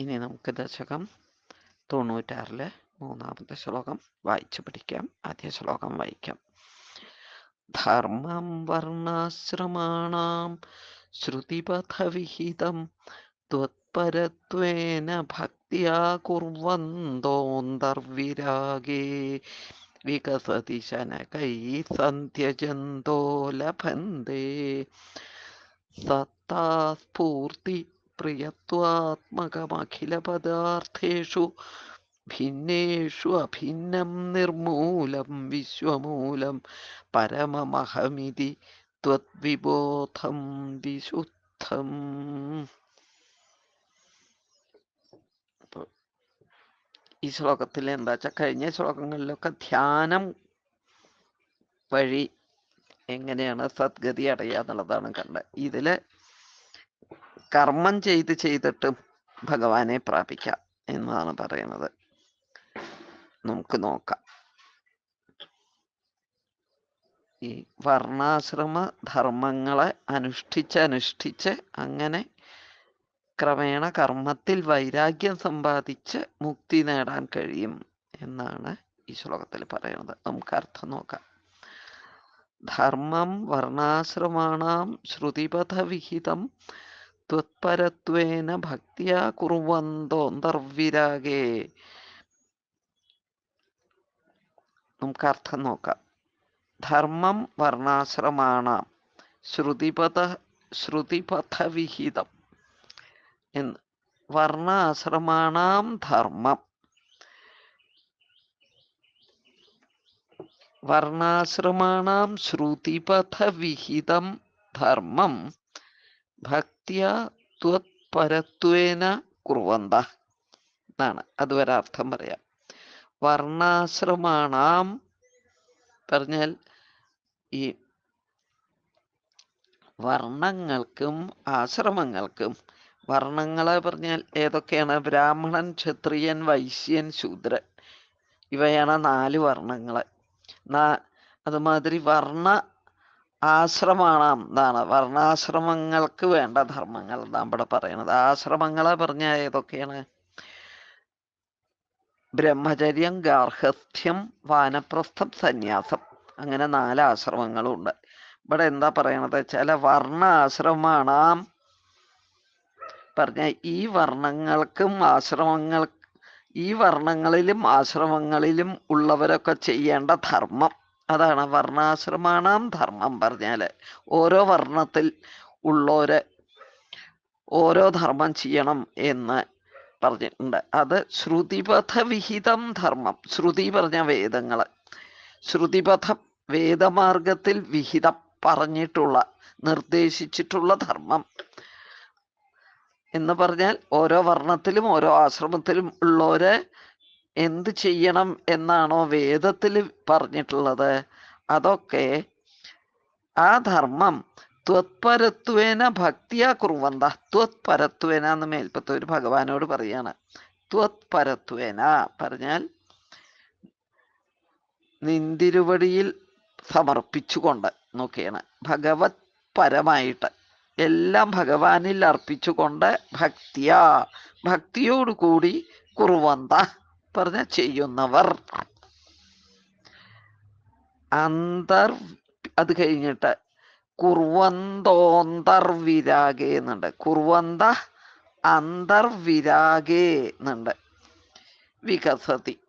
ഇനി നമുക്ക് ദശകം തൊണ്ണൂറ്റാറിലെ മൂന്നാമത്തെ ശ്ലോകം വായിച്ചു പഠിക്കാം. ആദ്യ ശ്ലോകം വായിക്കാം. ധർമ്മം വർണാശ്രമാണാം ശ്രുതിപഥവിഹിതം ത്വത്പരത്വേന ഭക്തിയാ കുർവന്തോന്തർവിരാഗേ വികസതി ശനകൈ സന്ധ്യജന്തോ ലഭന്തെ സത്താസ്ഫൂർത്തി പ്രിയത്വാത്മകമഖിലപദാർത്ഥേഷു ഭിന്നേഷു അഭിന്നം നിർമൂലം വിശ്വമൂലം പരമമഹമിതി ത്വദ്വിബോധം വിശുദ്ധം ഈ ശ്ലോകത്തിൽ എന്താ വെച്ചാൽ കഴിഞ്ഞ ശ്ലോകങ്ങളിലൊക്കെ ധ്യാനം വഴി എങ്ങനെയാണ് സദ്ഗതി അടയുക എന്നുള്ളതാണ് കണ്ടത് ഇതിൽ കർമ്മം ചെയ്ത് ചെയ്തിട്ടും ഭഗവാനെ പ്രാപിക്കാം എന്നാണ് പറയുന്നത്. നമുക്ക് നോക്കാം. ഈ വർണാശ്രമ ധർമ്മങ്ങളെ അനുഷ്ഠിച്ച് അനുഷ്ഠിച്ച് അങ്ങനെ ക്രമേണ കർമ്മത്തിൽ വൈരാഗ്യം സമ്പാദിച്ച് മുക്തി നേടാൻ കഴിയും എന്നാണ് ഈ ശ്ലോകത്തിൽ പറയുന്നത്. നമുക്ക് അർത്ഥം നോക്കാം. ധർമ്മം വർണാശ്രമാണാം ശ്രുതിപഥവിഹിതം ത്വത്പരത്വേന ഭക്തിയാ കുറുവന്തോന്തർവിരാഗേ നമുക്ക് അർത്ഥം നോക്കാം ധർമ്മം വർണാശ്രമാണാം. ശ്രുതിപഥ ശ്രുതിപഥവിഹിതം. എന്ന്. വർണാശ്രമാണാം ധർമ്മം. വർണാശ്രമാണാം ശ്രുതിപഥവിഹിതം ധർമ്മം. ഭക്തിയ ത്വത്പരത്വേന കുറുവന്ത എന്നാണ്. അതുവരെ അർത്ഥം പറയാം. വർണാശ്രമാണാം പറഞ്ഞാൽ ഈ വർണങ്ങൾക്കും ആശ്രമങ്ങൾക്കും വർണങ്ങളെ പറഞ്ഞാൽ ഏതൊക്കെയാണ്? ബ്രാഹ്മണൻ ക്ഷത്രിയൻ വൈശ്യൻ ശൂദ്രൻ. ഇവയാണ് നാല് വർണങ്ങൾ. നാ അതുമാതിരി വർണ ആശ്രമാണാം എന്താണ് വർണാശ്രമങ്ങൾക്ക് വേണ്ട ധർമ്മങ്ങൾ എന്നാണ് ഇവിടെ പറയുന്നത്. ആശ്രമങ്ങളെ പറഞ്ഞ ഏതൊക്കെയാണ്? ബ്രഹ്മചര്യം ഗാർഹസ്ഥ്യം വാനപ്രസ്ഥം സന്യാസം. അങ്ങനെ നാല് ആശ്രമങ്ങളും ഉണ്ട്. ഇവിടെ എന്താ പറയണത് ചില വർണ ആശ്രമമാണ് പറഞ്ഞ ഈ വർണങ്ങൾക്കും ആശ്രമങ്ങൾ ഈ വർണങ്ങളിലും ആശ്രമങ്ങളിലും ഉള്ളവരൊക്കെ ചെയ്യേണ്ട ധർമ്മം. അതാണ് വർണാശ്രമാണാം ധർമ്മം പറഞ്ഞാൽ. ഓരോ വർണത്തിൽ ഉള്ളവര് ഓരോ ധർമ്മം ചെയ്യണം എന്ന് പറഞ്ഞിട്ടുണ്ട്. അത് ശ്രുതിപഥ വിഹിതം ധർമ്മം. ശ്രുതി പറഞ്ഞ വേദങ്ങൾ. ശ്രുതിപഥം വേദമാർഗത്തിൽ വിഹിതം പറഞ്ഞിട്ടുള്ള നിർദ്ദേശിച്ചിട്ടുള്ള ധർമ്മം എന്ന് പറഞ്ഞാൽ ഓരോ വർണത്തിലും ഓരോ ആശ്രമത്തിലും ഉള്ളവര് എന്ത് ചെയ്യണം എന്നാണോ വേദത്തിൽ പറഞ്ഞിട്ടുള്ളത്. അതൊക്കെ ആ ധർമ്മം ത്വത്പരത്വേന ഭക്തിയാ കുറുവന്ത. ത്വത്പരത്വേന എന്ന് മേൽപ്പത്തെ ഒരു ഭഗവാനോട് പറയാണ്. ത്വത്പരത്വേന പറഞ്ഞാൽ നിന്തിരുവടിയിൽ സമർപ്പിച്ചുകൊണ്ട് നോക്കിയാണ് ഭഗവത് പരമായിട്ട് എല്ലാം ഭഗവാനിൽ അർപ്പിച്ചുകൊണ്ട് ഭക്തിയ. ഭക്തിയോടുകൂടി കുറുവന്ത. പറഞ്ഞ ചെയ്യുന്നവർ. അന്തർ അത് കഴിഞ്ഞിട്ട് കുർവന്തോന്തർവിരാഗേ എന്നുണ്ട്. കുർവന്ത അന്തർവിരാഗേ എന്നുണ്ട്. വികസതി.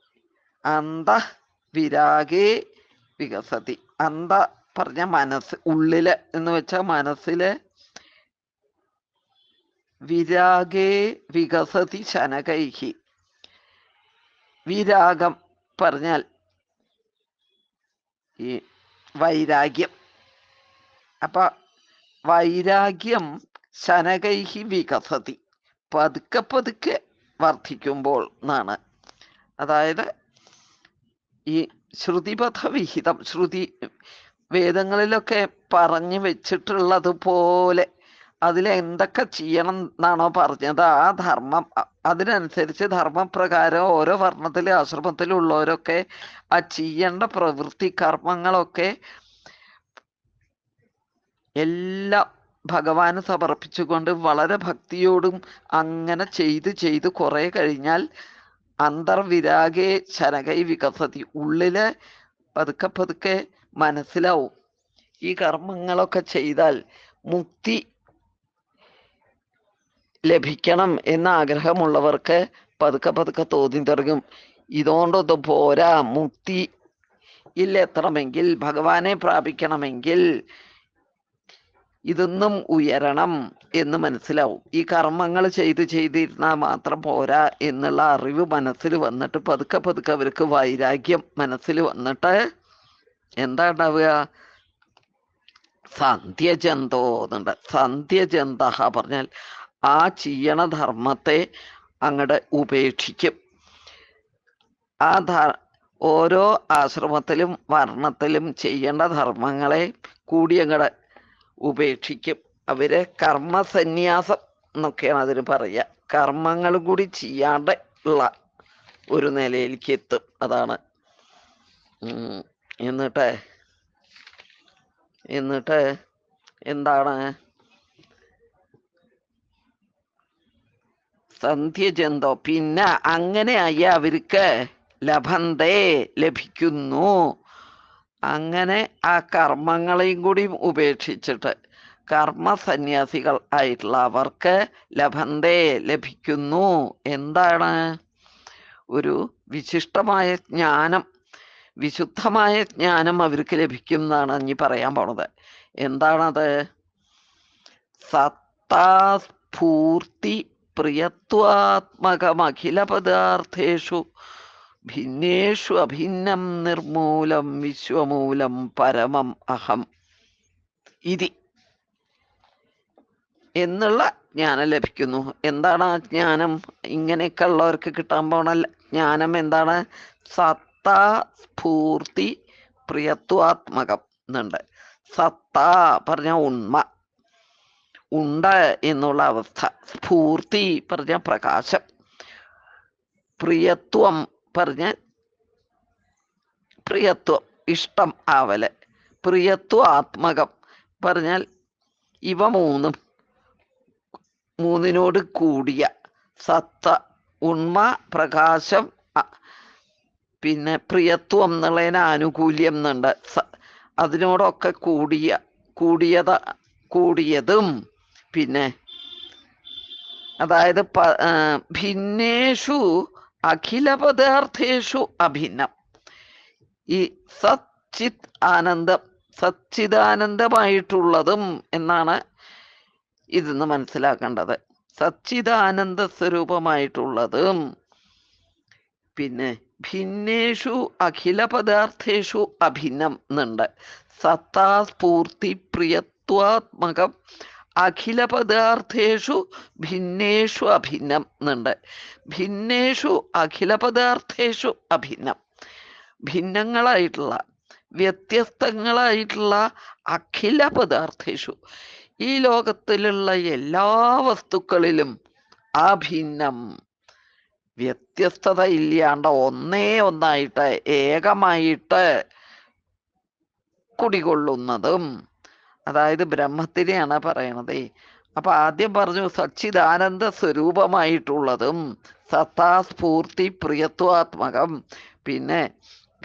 അന്ത വിരാഗേ വികസതി. അന്ത പറഞ്ഞ മനസ്സ് ഉള്ളിൽ എന്ന് വെച്ചാൽ മനസ്സിൽ വിരാഗേ വികസതി ശനകൈഹി. വിരാഗം പറഞ്ഞാൽ ഈ വൈരാഗ്യം. അപ്പൊ വൈരാഗ്യം ശനകൈഹി വികസതി. പതുക്കെ പതുക്കെ വർദ്ധിക്കുമ്പോൾ എന്നാണ്. അതായത് ഈ ശ്രുതിപഥ വിഹിതം ശ്രുതി വേദങ്ങളിലൊക്കെ പറഞ്ഞു വെച്ചിട്ടുള്ളത് പോലെ അതിലെന്തൊക്കെ ചെയ്യണം എന്നാണോ പറഞ്ഞത്? ആ ധർമ്മം അതിനനുസരിച്ച് ധർമ്മപ്രകാരം ഓരോ വർണത്തിലും ആശ്രമത്തിലും ഉള്ളവരൊക്കെ ആ ചെയ്യേണ്ട പ്രവൃത്തി കർമ്മങ്ങളൊക്കെ എല്ലാം ഭഗവാന് സമർപ്പിച്ചുകൊണ്ട് വളരെ ഭക്തിയോടും അങ്ങനെ ചെയ്ത് ചെയ്ത് കുറെ കഴിഞ്ഞാൽ അന്തർവിരാഗെ ശനകൈ വികസതി. ഉള്ളിൽ പതുക്കെ പതുക്കെ മനസ്സിലാവും. ഈ കർമ്മങ്ങളൊക്കെ ചെയ്താൽ മുക്തി ലഭിക്കണം എന്ന ആഗ്രഹമുള്ളവർക്ക് പതുക്കെ പതുക്കെ തോന്നി തുടങ്ങും ഇതുകൊണ്ടൊന്നും പോരാ. മുക്തി ഇല്ലെത്തണമെങ്കിൽ ഭഗവാനെ പ്രാപിക്കണമെങ്കിൽ ഇതൊന്നും ഉയരണം എന്ന് മനസ്സിലാവും. ഈ കർമ്മങ്ങൾ ചെയ്ത് ചെയ്തിരുന്നാൽ മാത്രം പോരാ എന്നുള്ള അറിവ് മനസ്സിൽ വന്നിട്ട് പതുക്കെ പതുക്കെ അവർക്ക് വൈരാഗ്യം മനസ്സിൽ വന്നിട്ട് എന്താ ഉണ്ടാവുക സന്ധ്യജന്തോ എന്നുണ്ട്. സന്ധ്യജന്ത പറഞ്ഞാൽ ആ ചെയ്യണ ധർമ്മത്തെ അങ്ങടെ ഉപേക്ഷിക്കും. ആ ഓരോ ആശ്രമത്തിലും വർണത്തിലും ചെയ്യേണ്ട ധർമ്മങ്ങളെ കൂടി അങ്ങടെ ഉപേക്ഷിക്കും. അവർ കർമ്മസന്യാസം എന്നൊക്കെയാണ് അതിന് പറയുക കർമ്മങ്ങൾ കൂടി ചെയ്യാണ്ട് ഉള്ള ഒരു നിലയിലേക്ക് എത്തും. അതാണ്. എന്നിട്ട് എന്നിട്ട് എന്താണ്? സന്ധ്യജന്തോ പിന്നെ അങ്ങനെയായി അവർക്ക് ലഭന്തേ ലഭിക്കുന്നു. അങ്ങനെ ആ കർമ്മങ്ങളെയും കൂടി ഉപേക്ഷിച്ചിട്ട് കർമ്മസന്യാസികൾ ആയിട്ടുള്ള അവർക്ക് ലഭന്തേ ലഭിക്കുന്നു. എന്താണ്? ഒരു വിശിഷ്ടമായ ജ്ഞാനം വിശുദ്ധമായ ജ്ഞാനം അവർക്ക് ലഭിക്കും എന്നാണ് ഇനി പറയാൻ പോണത്. എന്താണത്? സത്താസ്ഫൂർത്തി പ്രിയത്വാത്മകമഖില പദാർത്ഥേഷു ഭിന്നേഷു അഭിന്നം നിർമൂലം വിശ്വമൂലം പരമം അഹം. ഇതി. എന്നുള്ള ജ്ഞാനം ലഭിക്കുന്നു. എന്താണ് ആ ജ്ഞാനം? ഇങ്ങനെയൊക്കെ ഉള്ളവർക്ക് കിട്ടാൻ പോണ ജ്ഞാനം എന്താണ്? സത്താ സ്ഫൂർത്തി പ്രിയത്വാത്മകം എന്നുണ്ട്. സത്താ പറഞ്ഞ ഉണ്മ. ഉണ്ട് എന്നുള്ള അവസ്ഥ. സ്ഫൂർത്തി പറഞ്ഞ പ്രകാശം. പ്രിയത്വം പറഞ്ഞ പ്രിയത്വം ഇഷ്ടം ആവൽ. പ്രിയത്വാത്മകം പറഞ്ഞാൽ ഇവ മൂന്നും മൂന്നിനോട് കൂടിയ സത്ത ഉണ്മ പ്രകാശം പിന്നെ പ്രിയത്വം എന്നുള്ളതിന് ആനുകൂല്യം എന്നുണ്ട്. അതിനോടൊക്കെ കൂടിയ കൂടിയത കൂടിയതും പിന്നെ. അതായത് ഭിന്നേഷു അഖില പദാർത്ഥേഷു അഭിന്നം. ഈ സച്ചിത് ആനന്ദം സച്ചിദാനന്ദമായിട്ടുള്ളതും എന്നാണ് ഇതെന്ന് മനസ്സിലാക്കേണ്ടത്. സച്ചിദാനന്ദ സ്വരൂപമായിട്ടുള്ളതും പിന്നെ ഭിന്നേഷു അഖില പദാർത്ഥേഷു അഭിന്നം എന്നുണ്ട്. സത്താസ്ഫൂർത്തി പ്രിയത്വാത്മകം അഖില പദാർത്ഥേഷു ഭിന്നേഷു അഭിന്നം എന്നുണ്ട്. ഭിന്നേഷു അഖില പദാർത്ഥേഷു അഭിന്നം. ഭിന്നങ്ങളായിട്ടുള്ള വ്യത്യസ്തങ്ങളായിട്ടുള്ള അഖില പദാർത്ഥേഷു ഈ ലോകത്തിലുള്ള എല്ലാ വസ്തുക്കളിലും അഭിന്നം. വ്യത്യസ്തത ഇല്ലാണ്ട് ഒന്നേ ഒന്നായിട്ട് ഏകമായിട്ട് കുടികൊള്ളുന്നതും അതായത് ബ്രഹ്മത്തിനെയാണ് പറയണത്. അപ്പൊ ആദ്യം പറഞ്ഞു സച്ചിദാനന്ദ സ്വരൂപമായിട്ടുള്ളതും സത്താസ്ഫൂർത്തി പ്രിയത്വാത്മകം. പിന്നെ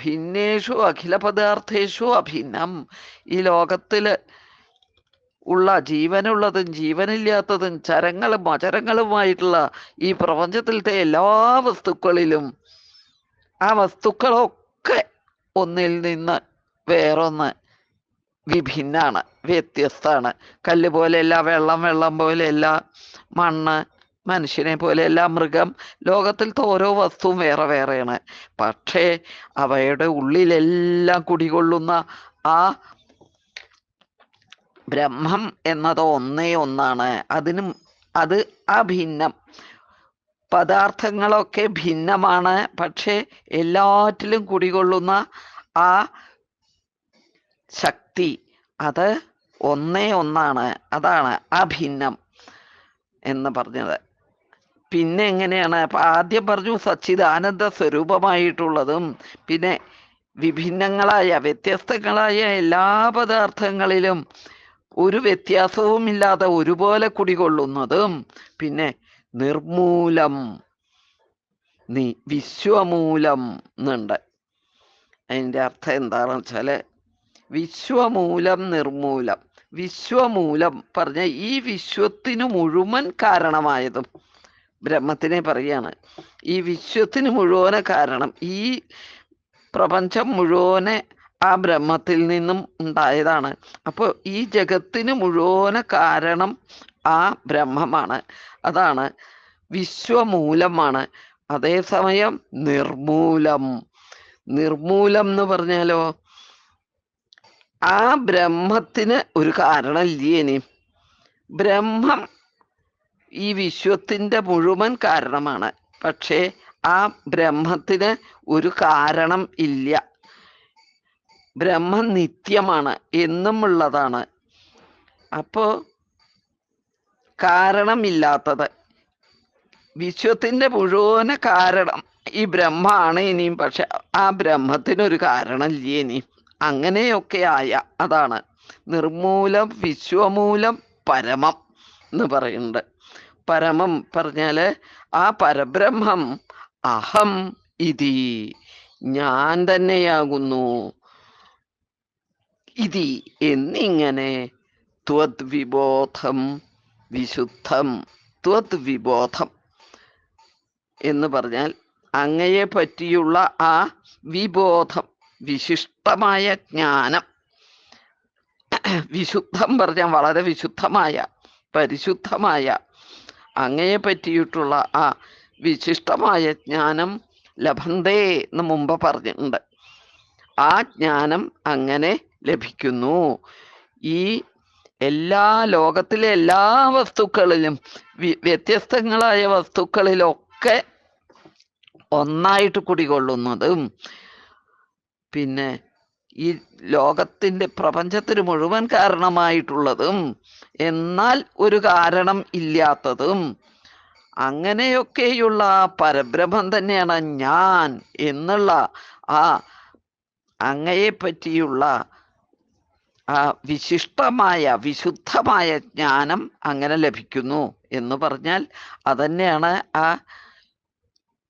ഭിന്നേഷു അഖില പദാർത്ഥേഷു അഭിന്നം. ഈ ലോകത്തിൽ ഉള്ള ജീവനുള്ളതും ജീവനില്ലാത്തതും ചരങ്ങളും അചരങ്ങളുമായിട്ടുള്ള ഈ പ്രപഞ്ചത്തിലത്തെ എല്ലാ വസ്തുക്കളിലും ആ വസ്തുക്കളൊക്കെ ഒന്നിൽ നിന്ന് വേറൊന്ന് വിഭിന്നാണ് വ്യത്യസ്തമാണ് കല്ല് പോലെയല്ല വെള്ളം വെള്ളം പോലെയല്ല മണ്ണ് മനുഷ്യനെ പോലെയല്ല മൃഗം. ലോകത്തിലത്തെ ഓരോ വസ്തുവും വേറെ വേറെയാണ്. പക്ഷേ അവയുടെ ഉള്ളിലെല്ലാം കുടികൊള്ളുന്ന ആ ബ്രഹ്മം എന്നത് ഒന്നേ ഒന്നാണ്. അതിനും അത് അഭിന്നം. പദാർത്ഥങ്ങളൊക്കെ ഭിന്നമാണ്. പക്ഷേ എല്ലാറ്റിലും കുടികൊള്ളുന്ന ആ ശക്തി അത് ഒന്നേ ഒന്നാണ്. അതാണ് അഭിന്നം എന്ന് പറഞ്ഞത്. പിന്നെ എങ്ങനെയാണ്? അപ്പൊ ആദ്യം പറഞ്ഞു സച്ചിദാനന്ദ സ്വരൂപമായിട്ടുള്ളതും പിന്നെ വിഭിന്നങ്ങളായ വ്യത്യസ്തങ്ങളായ എല്ലാ പദാർത്ഥങ്ങളിലും ഒരു വ്യത്യാസവും ഇല്ലാതെ ഒരുപോലെ കുടികൊള്ളുന്നതും പിന്നെ നിർമൂലം നീ വിശ്വമൂലം എന്നുണ്ട്. അതിന്റെ അർത്ഥം എന്താണെന്ന് വെച്ചാൽ വിശ്വമൂലം നിർമൂലം. വിശ്വമൂലം പറഞ്ഞ ഈ വിശ്വത്തിന് മുഴുവൻ കാരണമായതും ബ്രഹ്മത്തിനെ പറയാണ് ഈ വിശ്വത്തിന് മുഴുവനെ കാരണം ഈ പ്രപഞ്ചം മുഴുവനെ ആ ബ്രഹ്മത്തിൽ നിന്നും ഉണ്ടായതാണ്. അപ്പോൾ ഈ ജഗത്തിന് മുഴുവനെ കാരണം ആ ബ്രഹ്മമാണ്. അതാണ് വിശ്വമൂലമാണ്. അതേസമയം നിർമൂലം. നിർമൂലം എന്ന് പറഞ്ഞാലോ ആ ബ്രഹ്മത്തിന് ഒരു കാരണം ഇല്ലേ ബ്രഹ്മം ഈ വിശ്വത്തിന്റെ മുഴുവൻ കാരണമാണ്. പക്ഷേ ആ ബ്രഹ്മത്തിന് ഒരു കാരണം ഇല്ല. ബ്രഹ്മം നിത്യമാണ് എന്നും ഉള്ളതാണ് അപ്പോൾ കാരണമില്ലാത്തത്. വിശ്വത്തിന്റെ മുഴുവന കാരണം ഈ ബ്രഹ്മമാണ് ഇനിയും. പക്ഷെ ആ ബ്രഹ്മത്തിനൊരു കാരണം ഇല്ലേ ഇനിയും അങ്ങനെയൊക്കെ ആയ അതാണ് നിർമൂലം വിശ്വമൂലം പരമം എന്ന് പറയുന്നുണ്ട് പരമം പറഞ്ഞാൽ ആ പരബ്രഹ്മം അഹം ഇതി. ഞാൻ തന്നെയാകുന്നു ഇതി എന്നിങ്ങനെ ത്വദ്വിബോധം വിശുദ്ധം ത്വദ്വിബോധം എന്ന് പറഞ്ഞാൽ അങ്ങയെ പറ്റിയുള്ള ആ വിബോധം. വിശിഷ്ടമായ ജ്ഞാനം. വിശുദ്ധം പറഞ്ഞാൽ വളരെ വിശുദ്ധമായ പരിശുദ്ധമായ അങ്ങയെ പറ്റിയിട്ടുള്ള ആ വിശിഷ്ടമായ ജ്ഞാനം ലഭന്തേ എന്ന് മുമ്പ് പറഞ്ഞിട്ടുണ്ട്. ആ ജ്ഞാനം അങ്ങനെ ലഭിക്കുന്നു. ഈ എല്ലാ ലോകത്തിലെ എല്ലാ വസ്തുക്കളിലും വ്യത്യസ്തങ്ങളായ വസ്തുക്കളിലൊക്കെ ഒന്നായിട്ട് കുടികൊള്ളുന്നതും പിന്നെ ഈ ലോകത്തിന്റെ പ്രപഞ്ചത്തിന് മുഴുവൻ കാരണമായിട്ടുള്ളതും എന്നാൽ ഒരു കാരണം ഇല്ലാത്തതും അങ്ങനെയൊക്കെയുള്ള പരബ്രഹ്മം തന്നെയാണ് ഞാൻ എന്നുള്ള ആ അങ്ങയെ പറ്റിയുള്ള ആ വിശിഷ്ടമായ വിശുദ്ധമായ ജ്ഞാനം അങ്ങനെ ലഭിക്കുന്നു എന്ന് പറഞ്ഞാൽ അതന്നെയാണ് ആ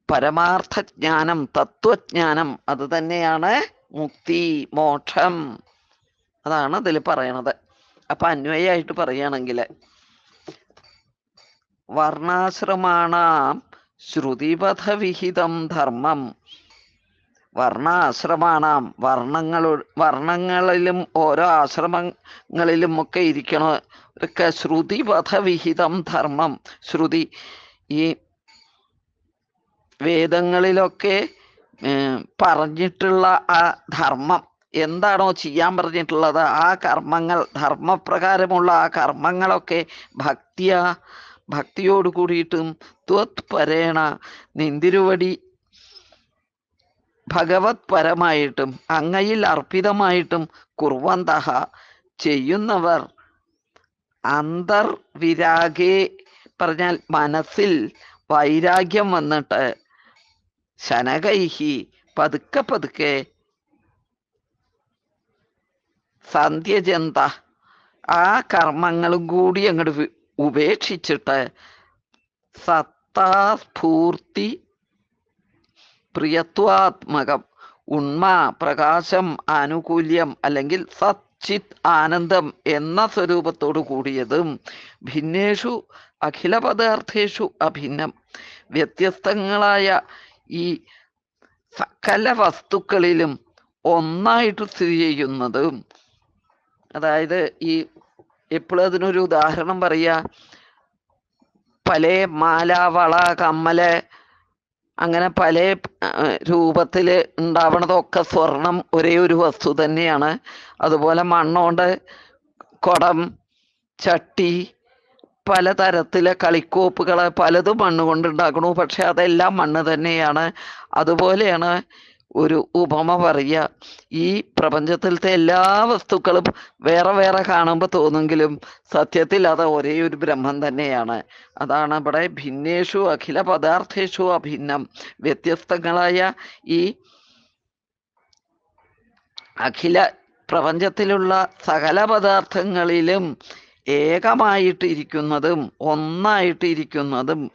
പരമാർത്ഥ ജ്ഞാനം തത്വജ്ഞാനം അത് തന്നെയാണ് മുക്തി മോക്ഷം അതാണ് അതിൽ പറയണത്. അപ്പൊ അന്വയായിട്ട് പറയുകയാണെങ്കിൽ വർണാശ്രമാണാം ശ്രുതിപഥവിഹിതം ധർമ്മം. വർണാശ്രമാണാം വർണങ്ങളു വർണങ്ങളിലും ഓരോ ആശ്രമങ്ങളിലും ഒക്കെ ഇരിക്കണ ഒക്കെ ശ്രുതിപഥവിഹിതം ധർമ്മം. ശ്രുതി ഈ വേദങ്ങളിലൊക്കെ പറഞ്ഞിട്ടുള്ള ആ ധർമ്മം എന്താണോ ചെയ്യാൻ പറഞ്ഞിട്ടുള്ളത്? ആ കർമ്മങ്ങൾ ധർമ്മപ്രകാരമുള്ള ആ കർമ്മങ്ങളൊക്കെ ഭക്തിയ ഭക്തിയോട് കൂടിയിട്ടും ത്വത് പരേണ നിന്തിരുവടി ഭഗവത് പരമായിട്ടും അങ്ങയിൽ അർപ്പിതമായിട്ടും കുർവന്തഹ ചെയ്യുന്നവർ അന്തർവിരാഗേ പറഞ്ഞാൽ മനസ്സിൽ വൈരാഗ്യം വന്നിട്ട് ശനകൈഹി പതുക്കെ പതുക്കെ സന്ധ്യജന്ത ആ കർമ്മങ്ങളും കൂടി അങ്ങോട്ട് ഉപേക്ഷിച്ചിട്ട് സത്താസ്ഫൂർത്തി പ്രിയത്വാത്മകം ഉണ്മ പ്രകാശം ആനുകൂല്യം അല്ലെങ്കിൽ സച്ചിത് ആനന്ദം എന്ന സ്വരൂപത്തോടു കൂടിയതും ഭിന്നേഷു അഖില പദാർത്ഥേഷു അഭിന്നം. വ്യത്യസ്തങ്ങളായ ഈ സകല വസ്തുക്കളിലും ഒന്നായിട്ട് സ്ഥിതി ചെയ്യുന്നതും. അതായത് ഈ എപ്പോഴും അതിനൊരു ഉദാഹരണം പറയുക പല മാല വള കമ്മൽ അങ്ങനെ പല രൂപത്തിൽ ഉണ്ടാവണതൊക്കെ സ്വർണം ഒരേ ഒരു വസ്തു തന്നെയാണ്. അതുപോലെ മണ്ണുകൊണ്ട് കുടം ചട്ടി പലതരത്തിലെ കളിക്കോപ്പുകൾ പലതും മണ്ണ് കൊണ്ട് ഉണ്ടാക്കണു പക്ഷെ അതെല്ലാം മണ്ണ് തന്നെയാണ്. അതുപോലെയാണ് ഒരു ഉപമ പറയുക. ഈ പ്രപഞ്ചത്തിലത്തെ എല്ലാ വസ്തുക്കളും വേറെ വേറെ കാണുമ്പോൾ തോന്നുമെങ്കിലും സത്യത്തിൽ അത് ഒരേ ഒരു ബ്രഹ്മം തന്നെയാണ്. അതാണ് ഇവിടെ ഭിന്നേഷു അഖില പദാർത്ഥേഷു അഭിന്നം. വ്യത്യസ്തങ്ങളായ ഈ അഖില പ്രപഞ്ചത്തിലുള്ള സകല പദാർത്ഥങ്ങളിലും ഏകമായിട്ടിരിക്കുന്നതും ഒന്നായിട്ടിരിക്കുന്നതും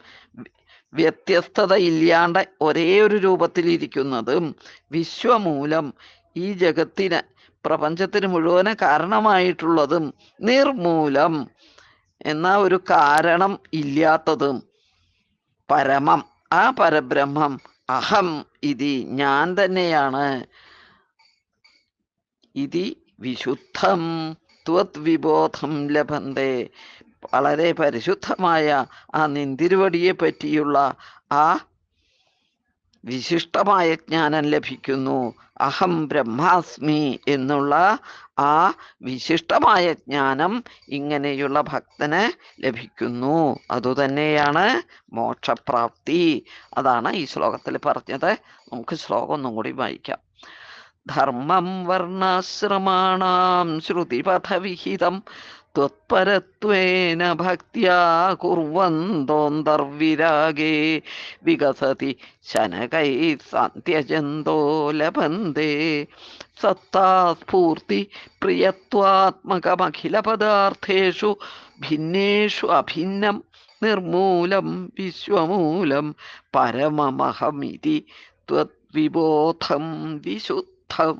വ്യത്യസ്തത ഇല്ലാണ്ട് ഒരേ ഒരു രൂപത്തിൽ രൂപത്തിലിരിക്കുന്നതും വിശ്വമൂലം ഈ ജഗത്തിന് പ്രപഞ്ചത്തിന് മുഴുവൻ കാരണമായിട്ടുള്ളതും നിർമൂലം എന്ന ഒരു കാരണം ഇല്ലാത്തതും പരമം. ആ പരബ്രഹ്മം അഹം ഇതി ഞാൻ തന്നെയാണ്. ഇതി വിശുദ്ധം. ത്വത് വിബോധം ലഭന്തേ വളരെ പരിശുദ്ധമായ ആ നിന്തിരുവടിയെ പറ്റിയുള്ള ആ വിശിഷ്ടമായ ജ്ഞാനം ലഭിക്കുന്നു. അഹം ബ്രഹ്മാസ്മി എന്നുള്ള ആ വിശിഷ്ടമായ ജ്ഞാനം ഇങ്ങനെയുള്ള ഭക്തന് ലഭിക്കുന്നു. അതുതന്നെയാണ് മോക്ഷപ്രാപ്തി. അതാണ് ഈ ശ്ലോകത്തിൽ പറഞ്ഞത്. നമുക്ക് ശ്ലോകം ഒന്നും കൂടി വായിക്കാം. ധർമ്മം വർണാശ്രമാണാം ശ്രുതിപഥവിഹിതം. ത്വത്പരത്വേന ഭക്ത്യാ കുർവന്തോന്തർവിരാഗേ. വികസതി ശനകൈ സാന്ത്യജന്തോ ലഭന്തേ. സത്താസ്ഫൂർത്തി പ്രിയത്വാത്മകമഖിലപദാർത്ഥേഷു ഭിന്നേഷു അഭിന്നം നിർമൂലം വിശ്വമൂലം പരമമഹമിതി ത്വദ്വിബോധം വിശുദ്ധം